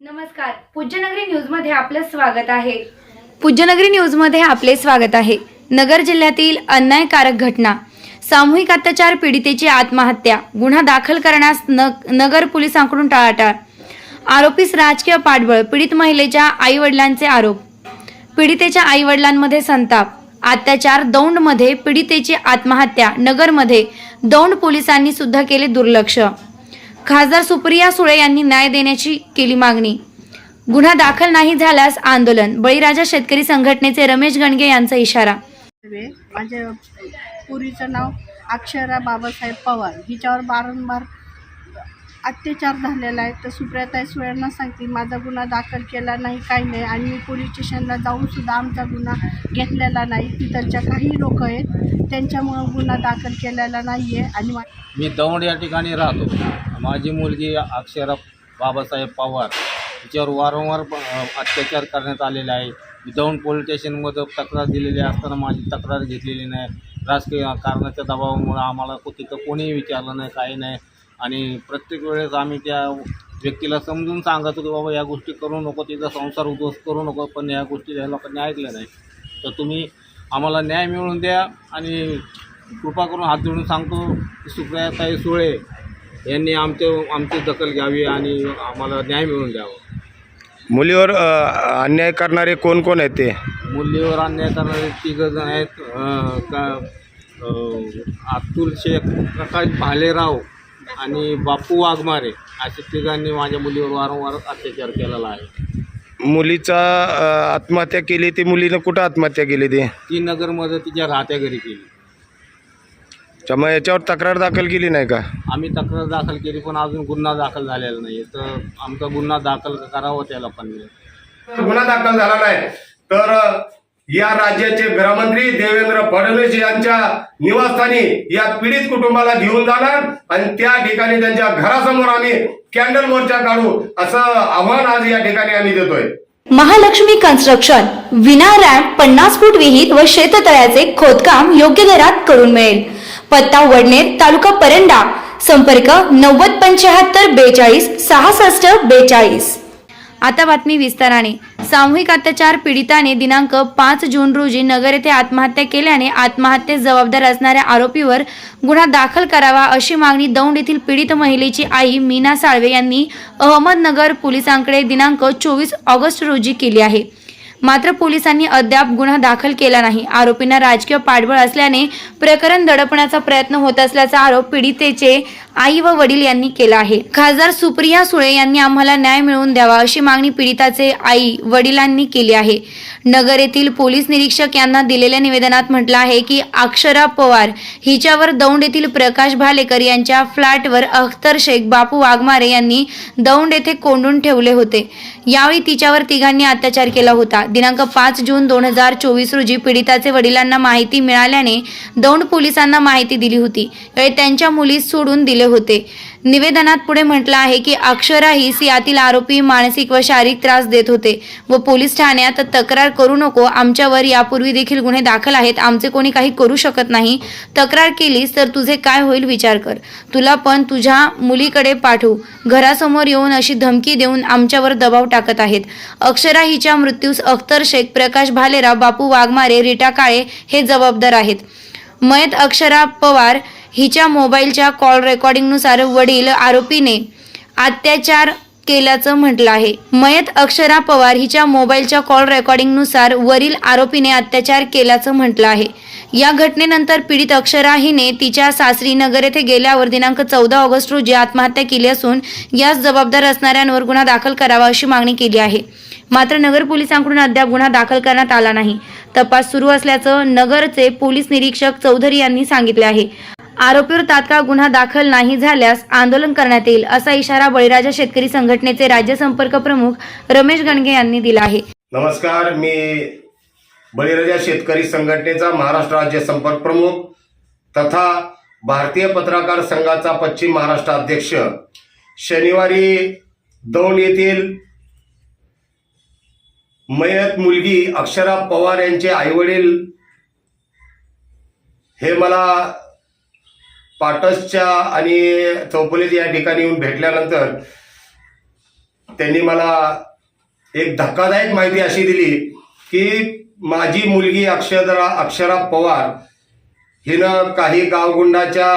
नमस्कार. पूज्यनगरी न्यूजमध्ये आपलं स्वागत आहे. पूज्यनगरी न्यूजमध्ये आपले स्वागत आहे. नगर जिल्ह्यातील अन्यायकारक घटना. सामूहिक अत्याचार पीडितेची आत्महत्या. गुन्हा दाखल करण्यास न नगर पोलिसांकडून टाळाटाळ. आरोपीस राजकीय पाठबळ पीडित महिलेच्या आई वडिलांचे आरोप. पीडितेच्या आई वडिलांमध्ये संताप. अत्याचार दौंडमध्ये पीडितेची आत्महत्या. नगरमध्ये दौंड पोलिसांनी सुद्धा केले दुर्लक्ष. खासदार सुप्रिया सुळे यांनी न्याय देण्याची केली मागणी. गुन्हा दाखल नाही झाल्यास आंदोलन बळीराजा शेतकरी संघटनेचे रमेश गणगे यांचा इशारा. माझ्या पुरीचं नाव अक्षरा बाबासाहेब पवार हिच्यावर वारंवार अत्याचार झालेला आहे. तर सुप्रियाताई सुळ्यांना सांगते माझा गुन्हा दाखल केला नाही काही नाही आणि मी पोलीस स्टेशनला जाऊनसुद्धा आमचा गुन्हा घेतलेला नाही. तिथलच्या काही लोक आहेत त्यांच्यामुळं गुन्हा दाखल केलेला नाही आहे आणि मा- मी दौंड या ठिकाणी राहतो. माझी मुलगी अक्षरा बाबासाहेब पवार तिच्यावर वारंवार अत्याचार करण्यात आलेला आहे. मी दौंड पोलीस स्टेशनमध्ये तक्रार दिलेली असताना माझी तक्रार घेतलेली नाही. राजकीय कारणाच्या दबावामुळं आम्हाला तिथं कोणीही विचारलं नाही काही नाही. आणि प्रत्येक वेळेस आम्ही त्या व्यक्तीला समजून सांगत होतो बाबा या गोष्टी करू नको तिचा संसार उद्ध्वस्त करू नको पण या गोष्टी त्या लोकांनी ऐकल्या नाही. तर तुम्ही आम्हाला न्याय मिळवून द्या आणि कृपा करून हात जोडून सांगतो की सुप्रियाताई सुळे यांनी आमचे आमची दखल घ्यावी आणि आम्हाला न्याय मिळवून द्यावा. मुलीवर अ, अन्याय करणारे कोण कोण आहेत ते? मूल्यवर अन्याय करणारे तिघं जण आहेत. अं, का अं, अतुल शेख प्रकाश भालेराव आणि बापू वाघमारे अशा तिघांनी माझ्या मुलीवर वारंवार अत्याचार केलेला आहे. मुलीचा अ, आत्महत्या केली ती मुलीनं कुठं आत्महत्या केली ती? ती नगरमध्ये तिच्या राहत्या घरी केली त्यामुळे याच्यावर तक्रार दाखल केली नाही का? आम्ही तक्रार दाखल केली पण अजून गुन्हा दाखल झालेला नाही तर आमचा गुन्हा दाखल करावा त्या लोकांनी गुन्हा दाखल झाला नाही. तर या राज्याचे गृहमंत्री देवेंद्र फडणवीस यांच्या निवासस्थानी या पीडित कुटुंबाला घेऊन जाणार आणि त्या ठिकाणी त्यांच्या घरासमोर आम्ही कॅन्डल मोर्चा काढू असं आव्हान आज या ठिकाणी आम्ही देतोय. महालक्ष्मी कन्स्ट्रक्शन विना रॅम्प पन्नास फूट विहित व शेततळ्याचे खोदकाम योग्य दरात करून मिळेल. पत्ता वडनेर तालुका परंडा. संपर्क नव्वद पंच्याहत्तर बेचाळीस सहासष्ट बेचाळीस. आता बातमी विस्ताराने. सामूहिक अत्याचार पीडिताने दिनांक पाच जून रोजी नगर येथे आत्महत्या केल्याने आत्महत्येस जबाबदार असणाऱ्या आरोपीवर गुन्हा दाखल करावा अशी मागणी दौंड येथील पीडित महिलेची आई मीना साळवे यांनी अहमदनगर पोलिसांकडे दिनांक चोवीस ऑगस्ट रोजी केली आहे. मात्र पोलिसांनी अद्याप गुन्हा दाखल केला नाही. आरोपींना राजकीय पाठबळ असल्याने प्रकरण दडपण्याचा प्रयत्न होत असल्याचा आरोप पीडितेचे आई व वडील यांनी केला आहे. खासदार सुप्रिया सुळे यांनी आम्हाला न्याय मिळवून द्यावा अशी मागणी पीडिताचे आई वडिलांनी केली आहे. नगर येथील पोलीस निरीक्षक यांना दिलेल्या निवेदनात म्हटलं आहे की अक्षरा पवार हिच्यावर दौंड येथील प्रकाश भालेकर यांच्या फ्लॅटवर अख्तर शेख बापू वाघमारे यांनी दौंड येथे कोंडून ठेवले होते. यावेळी तिच्यावर तिघांनी अत्याचार केला होता. दिनांक पाच जून दोन हजार चोवीस रोजी पीडिताचे वडिलांना माहिती मिळाल्याने दौंड पोलिसांना माहिती दिली होती. त्यांच्या मुलीस सोडून दिले होते. निवेदनात पुढे म्हटलं आहे की अक्षरा ही यातील आरोपी मानसिक व शारीरिक त्रास देत होते व पोलीस ठाण्यात तक्रार करू नको. आमच्यावर यापूर्वी देखील गुन्हे दाखल आहेत. आमचे कोणी काही करू शकत नाही. तक्रार केलीस तर तुझे काय होईल विचार कर. तुला पण तुझ्या मुलीकडे पाठवू. घरासमोर येऊन अशी धमकी देऊन आमच्यावर दबाव टाकत आहेत. अक्षरा हिच्या मृत्यूस अख्तर शेख प्रकाश भालेराव बापू वाघमारे रिटा काळे हे जबाबदार आहेत. मयत अक्षरा पवार हिच्या मोबाईलच्या कॉल रेकॉर्डिंगनुसार वडील आरोपीने अत्याचार केल्याचं म्हटलं आहे. मयत अक्षरा पवार हिच्या मोबाईलच्या कॉल रेकॉर्डिंगनुसार वरील आरोपीने अत्याचार केल्याचं म्हटलं आहे. या घटनेनंतर पीडित अक्षरा हिने तिच्या सासरी नगर येथे गेल्यावर दिनांक चौदा ऑगस्ट रोजी आत्महत्या केली असून यास जबाबदार असणाऱ्यांवर गुन्हा दाखल करावा अशी मागणी केली आहे. मात्र नगर पोलिसांकडून अद्याप गुन्हा दाखल करण्यात आला नाही. तपास सुरू असल्याचं नगरचे पोलीस निरीक्षक चौधरी यांनी सांगितले आहे. आरोपीवर तात्काळ गुन्हा दाखल नाही झाल्यास आंदोलन करण्यात येईल असा इशारा बळीराजा शेतकरी संघटनेचे राज्य संपर्क प्रमुख रमेश गणगे यांनी दिला आहे. नमस्कार मी बळीराजा शेतकरी संघटनेचा महाराष्ट्र राज्य संपर्क प्रमुख तथा भारतीय पत्रकार संघाचा पश्चिम महाराष्ट्र अध्यक्ष. शनिवारी दौंड येथील मयत मुलगी अक्षरा पवार यांचे आईवडील हे मला पाटसच्या आणि चौपलीत या ठिकाणी येऊन भेटल्यानंतर त्यांनी मला एक धक्कादायक माहिती अशी दिली की माझी मुलगी अक्षरा अक्षरा पवार हिनं काही गावगुंडाच्या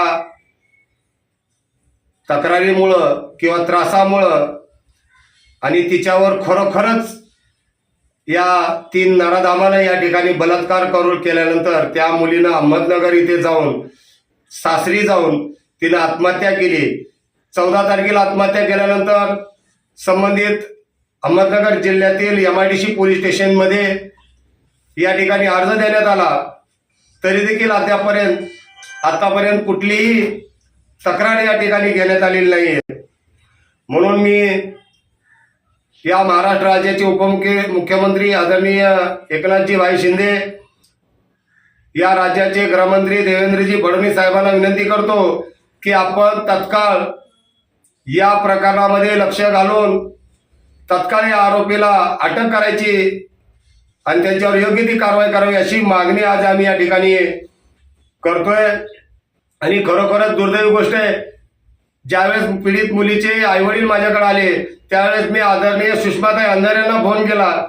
तक्रारीमुळं किंवा त्रासामुळं आणि तिच्यावर खरोखरच या तीन नराधामानं या ठिकाणी बलात्कार करून केल्यानंतर त्या मुलीनं अहमदनगर इथे जाऊन सासरी जाऊन तिनं आत्महत्या केली. चौदा तारखेला आत्महत्या केल्यानंतर संबंधित अहमदनगर जिल्ह्यातील M I D C police स्टेशनमध्ये या ठिकाणी अर्ज देण्यात आला. तरी देखील अद्यापर्यंत आतापर्यंत कुठलीही तक्रार या ठिकाणी घेण्यात आलेली नाही आहे म्हणून मी या महाराष्ट्र राज्याचे उपमुख्य मुख्यमंत्री आदरणीय एकनाथजी भाई शिंदे या राज्याचे गृहमंत्री देवेंद्रजी फडणवीस साहेबांना विनंती करतो की आपण तत्काळ या प्रकरणामध्ये लक्ष घालून तत्काळ या आरोपीला अटक करायची आणि त्यांच्यावर योग्य ती कारवाई करावी अशी मागणी आज आम्ही या ठिकाणी करतोय. आणि खरोखरच दुर्दैवी गोष्ट आहे ज्यावेळेस पीडित मुलीचे आईवडील माझ्याकडे आले त्यावेळेस मी आदरणीय सुषमाताई अंधारे यांना फोन केला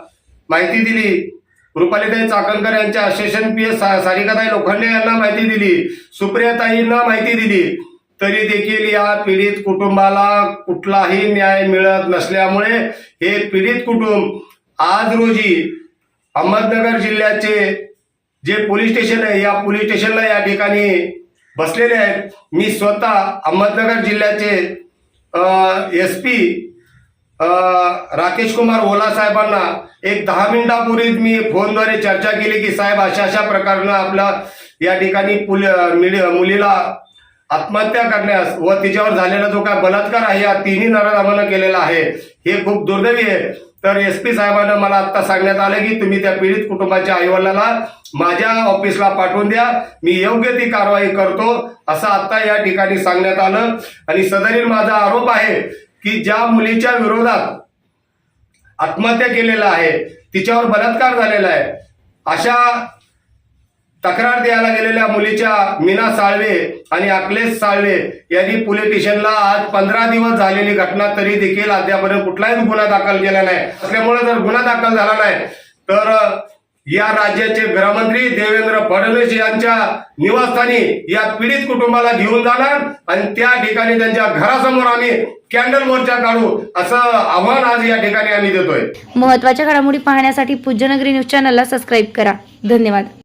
माहिती दिली. रुपालीताई चाकणकर यांच्या असिस्टंट पी एस सारिकाताई लोखंडे यांना माहिती दिली. सुप्रियाताईंना माहिती दिली. तरी देखील या पीडित कुटुंबाला कुठलाही न्याय मिळत नसल्यामुळे हे पीडित कुटुंब आज रोजी अहमदनगर जिल्ह्याचे जे पोलीस स्टेशन आहे या पोलीस स्टेशनला या ठिकाणी बसलेले आहेत. मी स्वतः अहमदनगर जिल्ह्याचे एस पी राकेश कुमार ओला साहेबांना एक दहा मिनिटापूर्वीच मी फोनद्वारे चर्चा केली की साहेब अशा अशा प्रकारनं आपला या ठिकाणी पुल मुलीला आत्महत्या करण्यास व तिच्यावर झालेला जो काय बलात्कार आहे या तिन्ही नराधामानं केलेला आहे हे खूप दुर्दैवी आहे. तर एस पी साहेबांना मला आता सांगण्यात आलं की तुम्ही त्या पीडित कुटुंबाच्या आईवडिलाला माझ्या ऑफिसला पाठवून द्या मी योग्य ती कारवाई करतो असं आता या ठिकाणी सांगण्यात आलं. आणि सदरील माझा आरोप आहे की ज्या मुलीच्या विरोधात आत्महत्या केलेला आहे तिच्यावर बलात्कार झालेला आहे अशा तक्रार द्यायला गेलेल्या मुलीच्या मीना साळवे आणि अखिलेश साळवे यांनी पोलीस स्टेशनला आज पंधरा दिवस झालेली घटना तरी देखील अद्यापर्यंत कुठलाही गुन्हा दाखल केला नाही. असल्यामुळे जर गुन्हा दाखल झाला नाही तर या राज्याचे गृहमंत्री देवेंद्र फडणवीस यांच्या निवासस्थानी या पीडित कुटुंबाला घेऊन जाणार आणि त्या ठिकाणी त्यांच्या घरासमोर आम्ही कॅन्डल मोर्चा काढू असं आव्हान आज या ठिकाणी आम्ही देतोय. महत्त्वाच्या घडामोडी पाहण्यासाठी पूज्यनगरी न्यूज चॅनलला सबस्क्राईब करा. धन्यवाद.